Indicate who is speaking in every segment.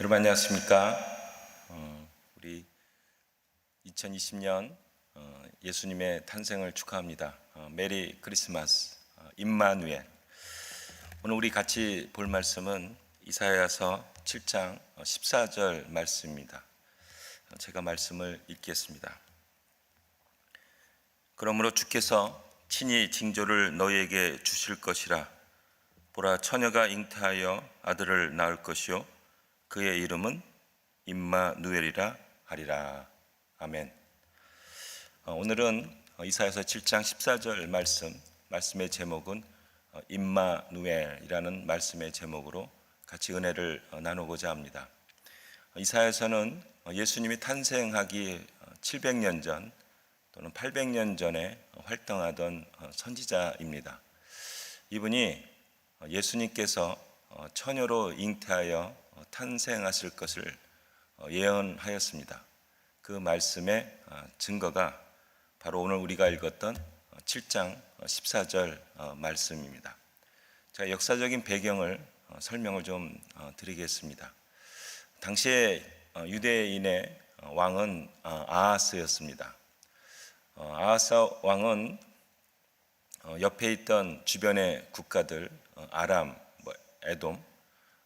Speaker 1: 여러분 안녕하십니까? 어, 우리 2020년 어, 예수님의 탄생을 축하합니다. 어, 메리 크리스마스, 어, 임마누엘. 오늘 우리 같이 볼 말씀은 이사야서 7장 14절 말씀입니다. 어, 제가 말씀을 읽겠습니다. 그러므로 주께서 친히 징조를 너희에게 주실 것이라 보라 처녀가 잉태하여 아들을 낳을 것이요 그의 이름은 임마누엘이라 하리라 아멘. 어, 오늘은 이사야서 7장 14절 말씀 말씀의 제목은 어, 임마누엘이라는 말씀의 제목으로 같이 은혜를 어, 나누고자 합니다. 이사야서는 예수님이 탄생하기 700년 전 또는 800년 전에 활동하던 선지자입니다. 이분이 예수님께서 처녀로 잉태하여 탄생하실 것을 예언하였습니다. 그 말씀의 증거가 바로 오늘 우리가 읽었던 7장 14절 말씀입니다. 자, 역사적인 배경을 설명을 좀 드리겠습니다. 당시에 유대인의 왕은 아하스였습니다. 아하스 왕은 옆에 있던 주변의 국가들 아람, 뭐 에돔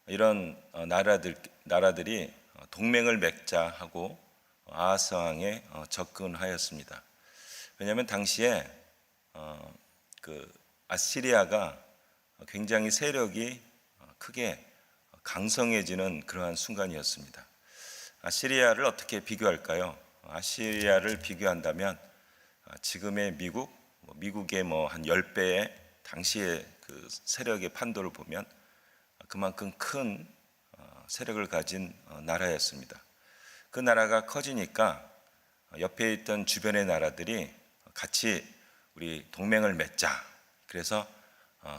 Speaker 1: 이런 나라들 나라들이 동맹을 맺자 하고 아하스 왕에 접근하였습니다. 왜냐하면 당시에 그 아시리아가 굉장히 세력이 크게 강성해지는 그러한 순간이었습니다. 아시리아를 어떻게 비교할까요? 아시리아를 비교한다면 지금의 미국, 미국의 뭐 한 10배의 당시의 그 세력의 판도를 보면 그만큼 큰 세력을 가진 나라였습니다. 그 나라가 커지니까 옆에 있던 주변의 나라들이 같이 우리 동맹을 맺자. 그래서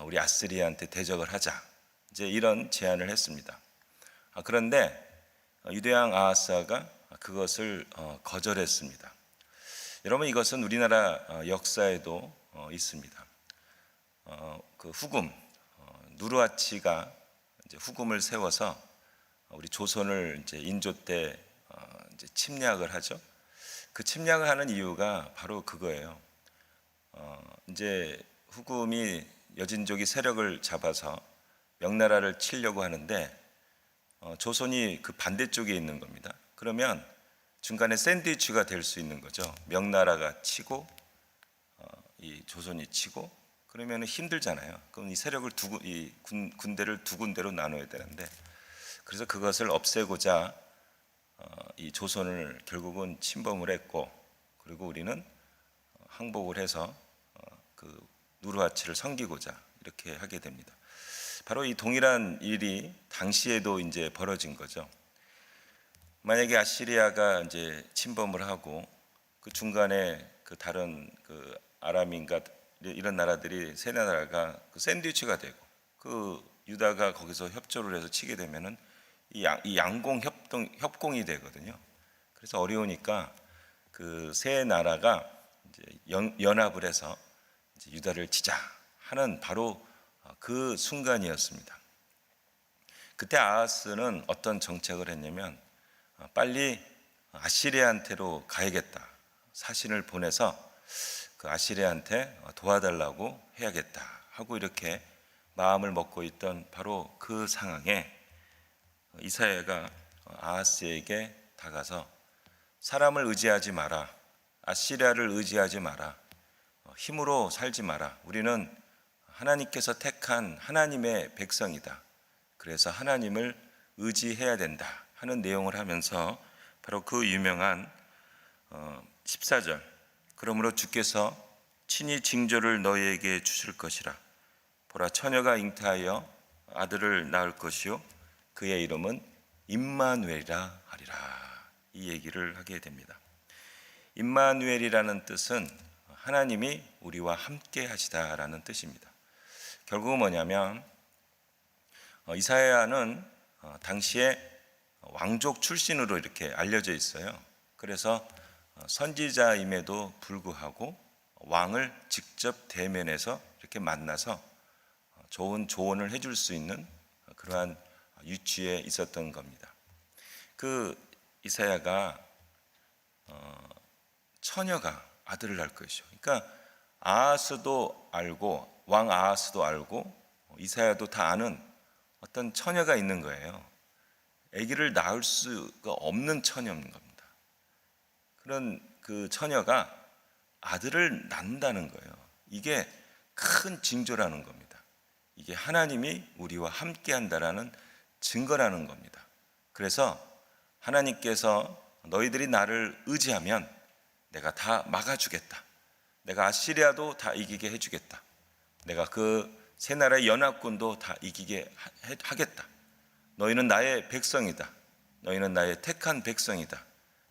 Speaker 1: 우리 아스리아한테 대적을 하자. 이제 이런 제안을 했습니다. 그런데 유대왕 아하스가 그것을 거절했습니다. 여러분 이것은 우리나라 역사에도 있습니다. 그 후금 누르하치가 이제 후금을 세워서 우리 조선을 이제 인조 때 이제 침략을 하죠. 그 침략을 하는 이유가 바로 그거예요. 이제 후금이 여진족이 세력을 잡아서 명나라를 치려고 하는데 조선이 그 반대쪽에 있는 겁니다. 그러면 중간에 샌드위치가 될 수 있는 거죠. 명나라가 치고 이 조선이 치고 그러면 힘들잖아요. 그럼 이 세력을 두, 이 군, 군대를 두 군데로 나눠야 되는데, 그래서 그것을 없애고자 이 조선을 결국은 침범을 했고, 그리고 우리는 항복을 해서 그 누르하치를 섬기고자 이렇게 하게 됩니다. 바로 이 동일한 일이 당시에도 이제 벌어진 거죠. 만약에 아시리아가 이제 침범을 하고 그 중간에 그 다른 그 아람인가 이런 나라들이 세 나라가 그 샌드위치가 되고 그 유다가 거기서 협조를 해서 치게 되면은 이, 양, 이 양공 협동 협공이 되거든요. 그래서 어려우니까 그 세 나라가 연, 연합을 해서 유다를 치자 하는 바로 그 순간이었습니다. 그때 아하스는 어떤 정책을 했냐면 빨리 아시리아한테로 가야겠다. 사신을 보내서 그 아시리아한테 도와달라고 해야겠다 하고 이렇게 마음을 먹고 있던 바로 그 상황에 이사야가 아하스에게 다가서 사람을 의지하지 마라. 아시리아를 의지하지 마라. 힘으로 살지 마라. 우리는 하나님께서 택한 하나님의 백성이다. 그래서 하나님을 의지해야 된다 하는 내용을 하면서 바로 그 유명한 14절 그러므로 주께서 친히 징조를 너희에게 주실 것이라 보라 처녀가 잉태하여 아들을 낳을 것이요 그의 이름은 임마누엘이라 하리라 이 얘기를 하게 됩니다. 임마누엘이라는 뜻은 하나님이 우리와 함께 하시다라는 뜻입니다. 결국은 뭐냐면 이사야는 당시에 왕족 출신으로 이렇게 알려져 있어요. 그래서 선지자임에도 불구하고 왕을 직접 대면해서 이렇게 만나서 좋은 조언을 해줄 수 있는 그러한 위치에 있었던 겁니다. 그 이사야가 어, 처녀가 아들을 낳을 것이죠. 그러니까 아하스도 알고 왕 아하스도 알고 이사야도 다 아는 어떤 처녀가 있는 거예요. 아기를 낳을 수가 없는 처녀인 겁니다. 그런 그 처녀가 아들을 낳는다는 거예요. 이게 큰 징조라는 겁니다. 이게 하나님이 우리와 함께 한다라는 증거라는 겁니다. 그래서 하나님께서 너희들이 나를 의지하면 내가 다 막아주겠다. 내가 아시리아도 다 이기게 해주겠다. 내가 그 세 나라의 연합군도 다 이기게 하겠다. 너희는 나의 백성이다. 너희는 나의 택한 백성이다.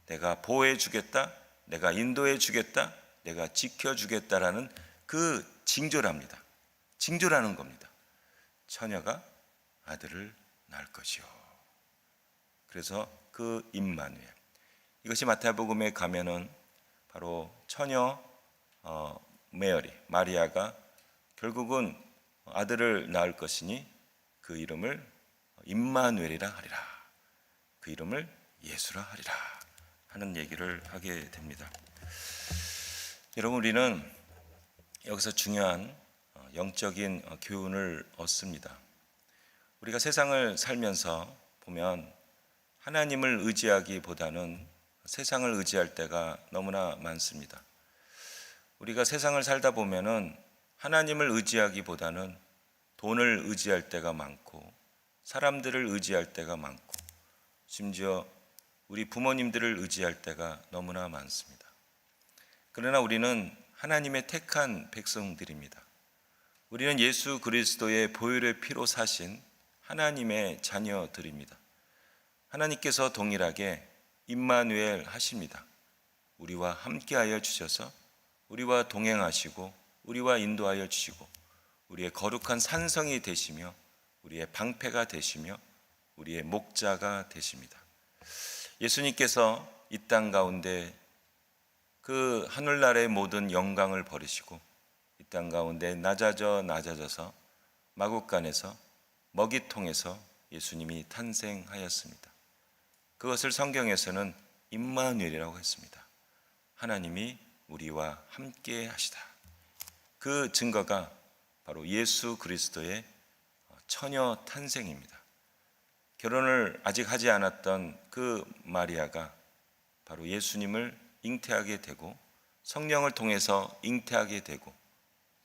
Speaker 1: 내가 보호해 주겠다. 내가 인도해 주겠다. 내가 지켜 주겠다라는 그 징조랍니다. 징조라는 겁니다. 처녀가 아들을 낳을 것이요. 그래서 그 임마누엘. 이것이 마태복음에 가면은 바로 처녀 어, 메어리 마리아가 결국은 아들을 낳을 것이니 그 이름을 임마누엘이라 하리라. 그 이름을 예수라 하리라 하는 얘기를 하게 됩니다. 여러분 우리는 여기서 중요한 어, 영적인 어, 교훈을 얻습니다. 우리가 세상을 살면서 보면 하나님을 의지하기보다는 세상을 의지할 때가 너무나 많습니다. 우리가 세상을 살다 보면은 하나님을 의지하기보다는 돈을 의지할 때가 많고 사람들을 의지할 때가 많고 심지어 우리 부모님들을 의지할 때가 너무나 많습니다. 그러나 우리는 하나님의 택한 백성들입니다. 우리는 예수 그리스도의 보혈의 피로 사신 하나님의 자녀들입니다. 하나님께서 동일하게 임마누엘 하십니다. 우리와 함께하여 주셔서 우리와 동행하시고 우리와 인도하여 주시고 우리의 거룩한 산성이 되시며 우리의 방패가 되시며 우리의 목자가 되십니다. 예수님께서 이 땅 가운데 그 하늘나라의 모든 영광을 버리시고 이 땅 가운데 낮아져 낮아져서 마국간에서 먹이통에서 예수님이 탄생하였습니다. 그것을 성경에서는 임마누엘이라고 했습니다. 하나님이 우리와 함께 하시다. 그 증거가 바로 예수 그리스도의 처녀 탄생입니다. 결혼을 아직 하지 않았던 그 마리아가 바로 예수님을 잉태하게 되고 성령을 통해서 잉태하게 되고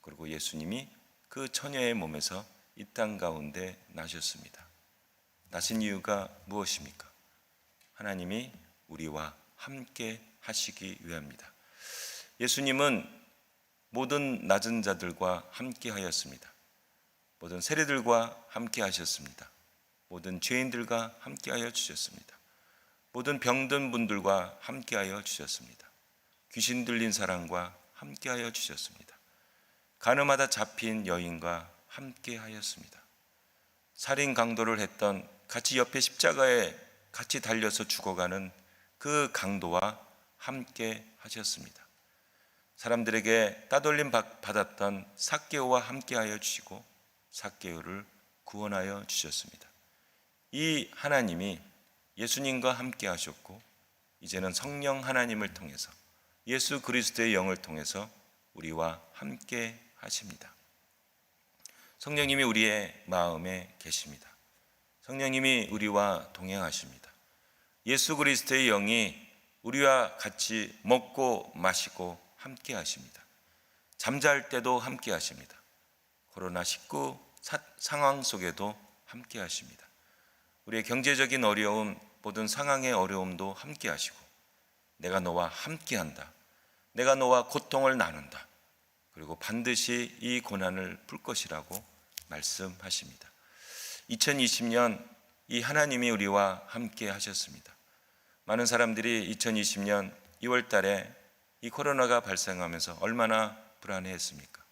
Speaker 1: 그리고 예수님이 그 처녀의 몸에서 이 땅 가운데 나셨습니다. 나신 이유가 무엇입니까? 하나님이 우리와 함께 하시기 위함입니다. 예수님은 모든 낮은 자들과 함께 하였습니다. 모든 세리들과 함께 하셨습니다. 모든 죄인들과 함께 하여 주셨습니다. 모든 병든 분들과 함께 하여 주셨습니다. 귀신 들린 사람과 함께 하여 주셨습니다. 가늠하다 잡힌 여인과 함께 하였습니다. 살인 강도를 했던 같이 옆에 십자가에 같이 달려서 죽어가는 그 강도와 함께 하셨습니다. 사람들에게 따돌림 받- 받았던 삭개오와 함께하여 주시고 삭개오를 구원하여 주셨습니다. 이 하나님이 예수님과 함께 하셨고 이제는 성령 하나님을 통해서 예수 그리스도의 영을 통해서 우리와 함께 하십니다. 성령님이 우리의 마음에 계십니다. 성령님이 우리와 동행하십니다. 예수 그리스도의 영이 우리와 같이 먹고 마시고 함께 하십니다. 잠잘 때도 함께 하십니다. 코로나19 사- 상황 속에도 함께 하십니다. 우리의 경제적인 어려움, 모든 상황의 어려움도 함께 하시고 내가 너와 함께 한다. 내가 너와 고통을 나눈다. 그리고 반드시 이 고난을 풀 것이라고 말씀하십니다. 2020년 이 하나님이 우리와 함께 하셨습니다. 많은 사람들이 2020년 2월 달에 이 코로나가 발생하면서 얼마나 불안해 했습니까?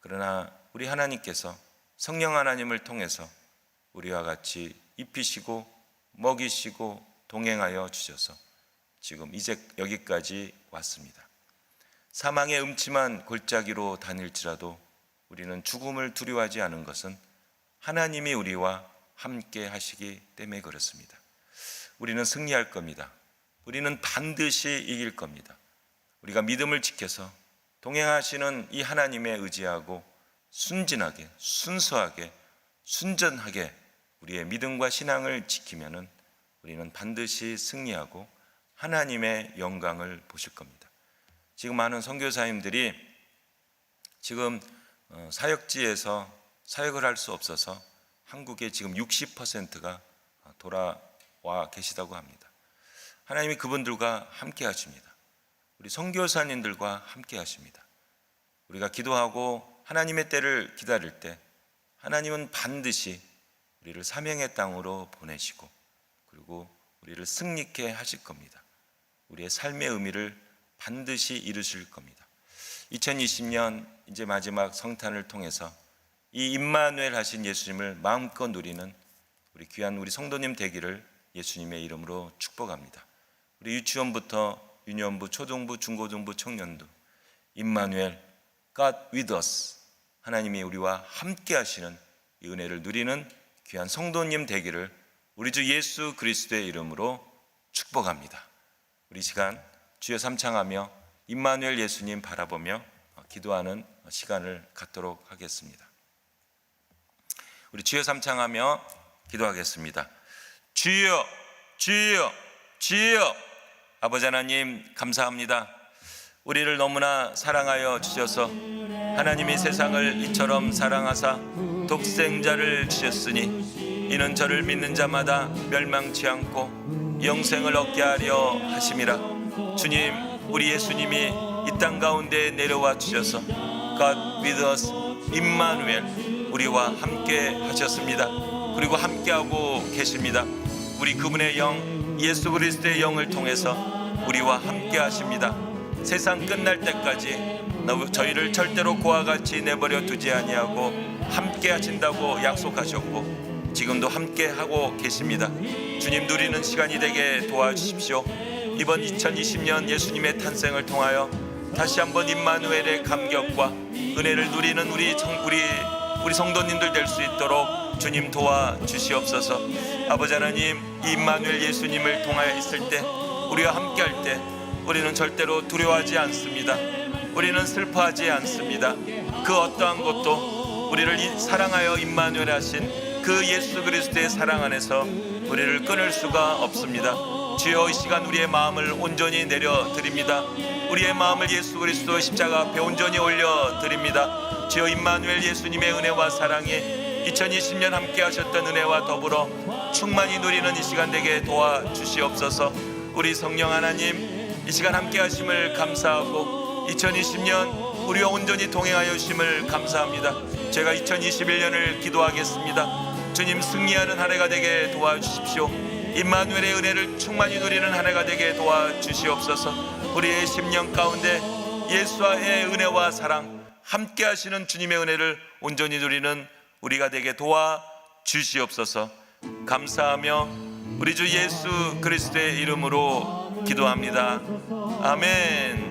Speaker 1: 그러나 우리 하나님께서 성령 하나님을 통해서 우리와 같이 입히시고 먹이시고 동행하여 주셔서 지금 이제 여기까지 왔습니다. 사망의 음침한 골짜기로 다닐지라도 우리는 죽음을 두려워하지 않은 것은 하나님이 우리와 함께 하시기 때문에 그렇습니다. 우리는 승리할 겁니다. 우리는 반드시 이길 겁니다. 우리가 믿음을 지켜서 동행하시는 이 하나님에 의지하고 순진하게, 순수하게, 순전하게 우리의 믿음과 신앙을 지키면은 우리는 반드시 승리하고 하나님의 영광을 보실 겁니다. 지금 많은 선교사님들이 지금 어, 사역지에서 사역을 할 수 없어서 한국의 지금 60%가 돌아와 계시다고 합니다. 하나님이 그분들과 함께 하십니다. 우리 선교사님들과 함께 하십니다. 우리가 기도하고 하나님의 때를 기다릴 때 하나님은 반드시 우리를 사명의 땅으로 보내시고 그리고 우리를 승리케 하실 겁니다. 우리의 삶의 의미를 반드시 이루실 겁니다. 2020년 이제 마지막 성탄을 통해서 이 임마누엘 하신 예수님을 마음껏 누리는 우리 귀한 우리 성도님 되기를 예수님의 이름으로 축복합니다. 우리 유치원부터 유년부, 초등부, 중고등부, 청년부 임마누엘 God with us 하나님이 우리와 함께 하시는 이 은혜를 누리는 귀한 성도님 되기를 우리 주 예수 그리스도의 이름으로 축복합니다. 우리 시간 주여 삼창하며 임마누엘 예수님 바라보며 기도하는 시간을 갖도록 하겠습니다. 우리 주여 삼창하며 기도하겠습니다. 주여, 주여, 주여, 아버지 하나님 감사합니다. 우리를 너무나 사랑하여 주셔서 하나님이 세상을 이처럼 사랑하사 독생자를 주셨으니 이는 저를 믿는 자마다 멸망치 않고 영생을 얻게 하려 하심이라. 주님, 우리 예수님이 이 땅 가운데 내려와 주셔서 God with us, 임마누엘 우리와 함께 하셨습니다. 그리고 함께하고 계십니다. 우리 그분의 영 예수 그리스도의 영을 통해서 우리와 함께 하십니다. 세상 끝날 때까지 너- 저희를 절대로 고와 같이 내버려 두지 아니하고 함께 하신다고 약속하셨고 지금도 함께 하고 계십니다. 주님 누리는 시간이 되게 도와주십시오. 이번 2020년 예수님의 탄생을 통하여 다시 한번 임마누엘의 감격과 은혜를 누리는 우리 성, 우리 우리 성도님들 될 수 있도록 주님 도와 주시옵소서. 아버지 하나님, 이 임마누엘 예수님을 통하여 있을 때 우리와 함께 할 때 우리는 절대로 두려워하지 않습니다. 우리는 슬퍼하지 않습니다. 그 어떠한 것도 우리를 이- 사랑하여 임마누엘 하신 그 예수 그리스도의 사랑 안에서 우리를 끊을 수가 없습니다. 주여 이 시간 우리의 마음을 온전히 내려 드립니다. 우리의 마음을 예수 그리스도의 십자가 앞에 온전히 올려 드립니다. 주여 임마누엘 예수님의 은혜와 사랑이 2020년 함께 하셨던 은혜와 더불어 충만히 누리는 이 시간 되게 도와 주시옵소서. 우리 성령 하나님 이 시간 함께 하심을 감사하고 2020년 우리와 온전히 동행하여 주심을 감사합니다. 제가 2021년을 기도하겠습니다. 주님 승리하는 한 해가 되게 도와주십시오. 임마누엘의 은혜를 충만히 누리는 한 해가 되게 도와주시옵소서. 우리의 심령 가운데 예수와의 은혜와 사랑 함께 하시는 주님의 은혜를 온전히 누리는 우리가 되게 도와주시옵소서. 감사하며 우리 주 예수 그리스도의 이름으로 기도합니다. 아멘.